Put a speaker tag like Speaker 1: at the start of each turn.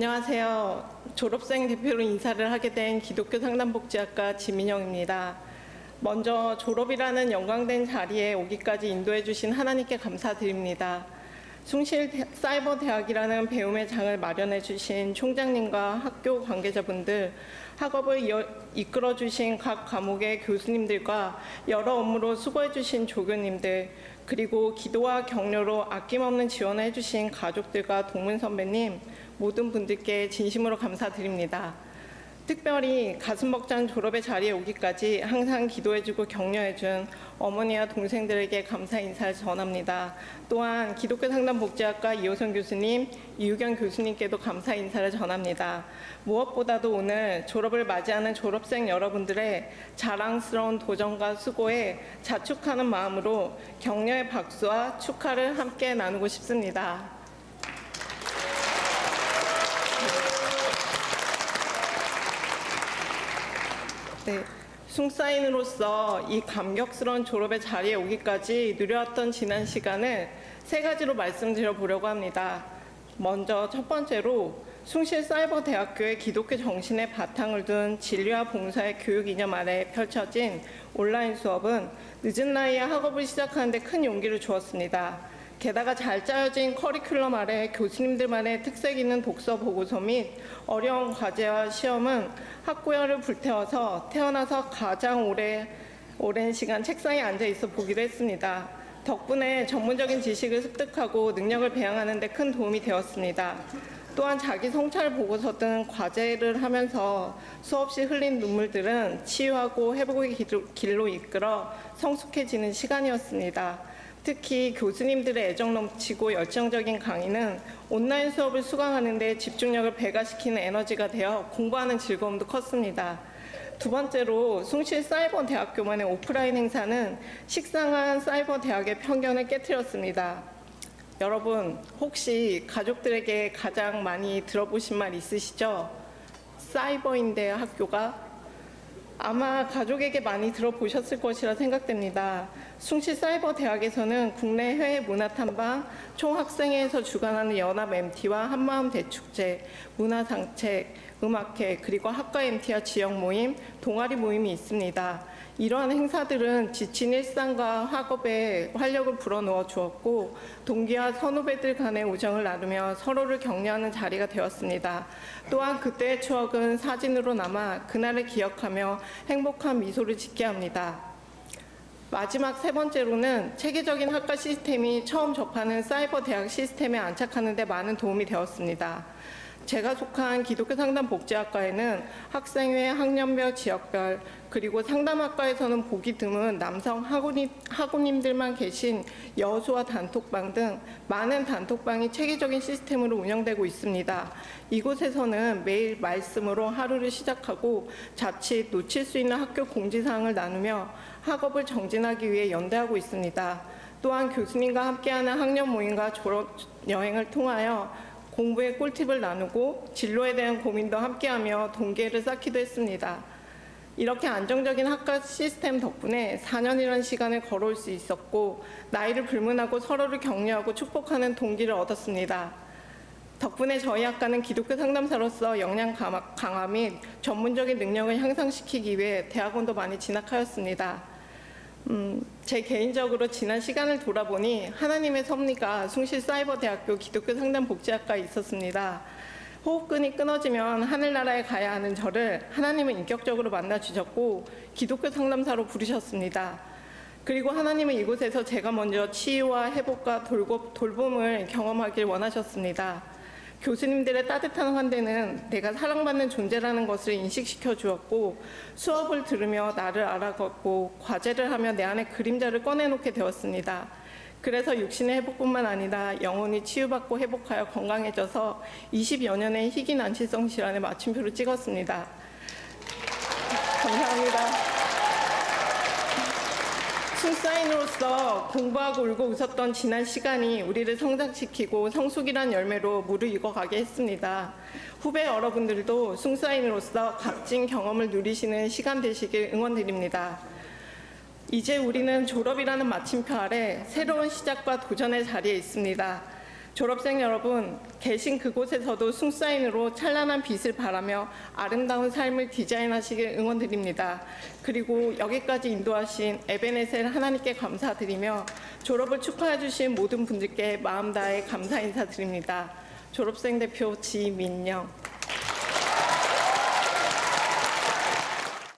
Speaker 1: 안녕하세요. 졸업생 대표로 인사를 하게 된 기독교 상담복지학과 지민영입니다. 먼저 졸업이라는 영광된 자리에 오기까지 인도해 주신 하나님께 감사드립니다. 숭실 대- 사이버 대학이라는 배움의 장을 마련해 주신 총장님과 학교 관계자분들, 학업을 이끌어 주신 각 과목의 교수님들과 여러 업무로 수고해 주신 조교님들, 그리고 기도와 격려로 아낌없는 지원을 해 주신 가족들과 동문 선배님 모든 분들께 진심으로 감사드립니다. 특별히 가슴 벅찬 졸업의 자리에 오기까지 항상 기도해주고 격려해준 어머니와 동생들에게 감사 인사를 전합니다. 또한 기독교 상담 복지학과 이호선 교수님, 이유경 교수님께도 감사 인사를 전합니다. 무엇보다도 오늘 졸업을 맞이하는 졸업생 여러분들의 자랑스러운 도전과 수고에 자축하는 마음으로 격려의 박수와 축하를 함께 나누고 싶습니다. 네. 숭사인으로서 이 감격스러운 졸업의 자리에 오기까지 누려왔던 지난 시간을 세 가지로 말씀드려 보려고 합니다. 먼저 첫 번째로 숭실 사이버 대학교의 기독교 정신의 바탕을 둔 진리와 봉사의 교육 이념 아래 펼쳐진 온라인 수업은 늦은 나이에 학업을 시작하는데 큰 용기를 주었습니다. 게다가 잘 짜여진 커리큘럼 아래 교수님들만의 특색 있는 독서 보고서 및 어려운 과제와 시험은 학구열을 불태워서 태어나서 가장 오래, 오랜 시간 책상에 앉아 있어 보기도 했습니다. 덕분에 전문적인 지식을 습득하고 능력을 배양하는 데 큰 도움이 되었습니다. 또한 자기 성찰 보고서 등 과제를 하면서 수없이 흘린 눈물들은 치유하고 회복의 길로- 이끌어 성숙해지는 시간이었습니다. 특히 교수님들의 애정 넘치고 열정적인 강의는 온라인 수업을 수강하는 데 집중력을 배가시키는 에너지가 되어 공부하는 즐거움도 컸습니다. 두 번째로 숭실 사이버 대학교만의 오프라인 행사는 식상한 사이버 대학의 편견을 깨뜨렸습니다. 여러분, 혹시 가족들에게 가장 많이 들어보신 말 있으시죠? 사이버인데 학교가 아마 가족에게 많이 들어보셨을 것이라 생각됩니다. 숭실 사이버 대학에서는 국내 해외 문화 탐방, 총학생회에서 주관하는 연합 MT와 한마음 대축제, 문화 상책, 음악회, 그리고 학과 MT와 지역 모임, 동아리 모임이 있습니다. 이러한 행사들은 지친 일상과 학업에 활력을 불어넣어 주었고 동기와 선후배들 간의 우정을 나누며 서로를 격려하는 자리가 되었습니다. 또한 그때의 추억은 사진으로 남아 그날을 기억하며 행복한 미소를 짓게 합니다. 마지막 세 번째로는 체계적인 학과 시스템이 처음 접하는 사이버 대학 시스템에 안착하는 데 많은 도움이 되었습니다. 제가 속한 기독교 상담 복지학과에는 학생회, 학년별, 지역별, 그리고 상담학과에서는 보기 드문 남성 학우님, 학우님들만 계신 여수와 단톡방 등 많은 단톡방이 체계적인 시스템으로 운영되고 있습니다. 이곳에서는 매일 말씀으로 하루를 시작하고 자칫 놓칠 수 있는 학교 공지사항을 나누며 학업을 정진하기 위해 연대하고 있습니다. 또한 교수님과 함께하는 학년 모임과 졸업 여행을 통하여 공부의 꿀팁을 나누고 진로에 대한 고민도 함께하며 동기를 쌓기도 했습니다. 이렇게 안정적인 학과 시스템 덕분에 4년이라는 시간을 걸어올 수 있었고 나이를 불문하고 서로를 격려하고 축복하는 동기를 얻었습니다. 덕분에 저희 학과는 기독교 상담사로서 역량 강화 및 전문적인 능력을 향상시키기 위해 대학원도 많이 진학하였습니다. 음, 제 개인적으로 지난 시간을 돌아보니 하나님의 섭리가 숭실 사이버대학교 기독교 상담 복지학과에 있었습니다. 호흡끈이 끊어지면 하늘나라에 가야 하는 저를 하나님은 인격적으로 만나 주셨고 기독교 상담사로 부르셨습니다. 그리고 하나님은 이곳에서 제가 먼저 치유와 회복과 돌봄을 경험하길 원하셨습니다. 교수님들의 따뜻한 환대는 내가 사랑받는 존재라는 것을 인식시켜 주었고 수업을 들으며 나를 알아갔고 과제를 하며 내 안에 그림자를 꺼내놓게 되었습니다. 그래서 육신의 회복뿐만 아니라 영혼이 치유받고 회복하여 건강해져서 20여 년의 희귀 난치성 질환에 마침표를 찍었습니다. 감사합니다. 술사인으로서 공부하고 울고 웃었던 지난 시간이 우리를 성장시키고 성숙이란 열매로 무르익어가게 했습니다. 후배 여러분들도 숭사인으로서 값진 경험을 누리시는 시간 되시길 응원드립니다. 이제 우리는 졸업이라는 마침표 아래 새로운 시작과 도전의 자리에 있습니다. 졸업생 여러분, 계신 그곳에서도 숭사인으로 찬란한 빛을 바라며 아름다운 삶을 디자인하시길 응원드립니다. 그리고 여기까지 인도하신 에베네셀 하나님께 감사드리며 졸업을 축하해 주신 모든 분들께 마음 다해 감사 인사드립니다. 졸업생 대표 지민영.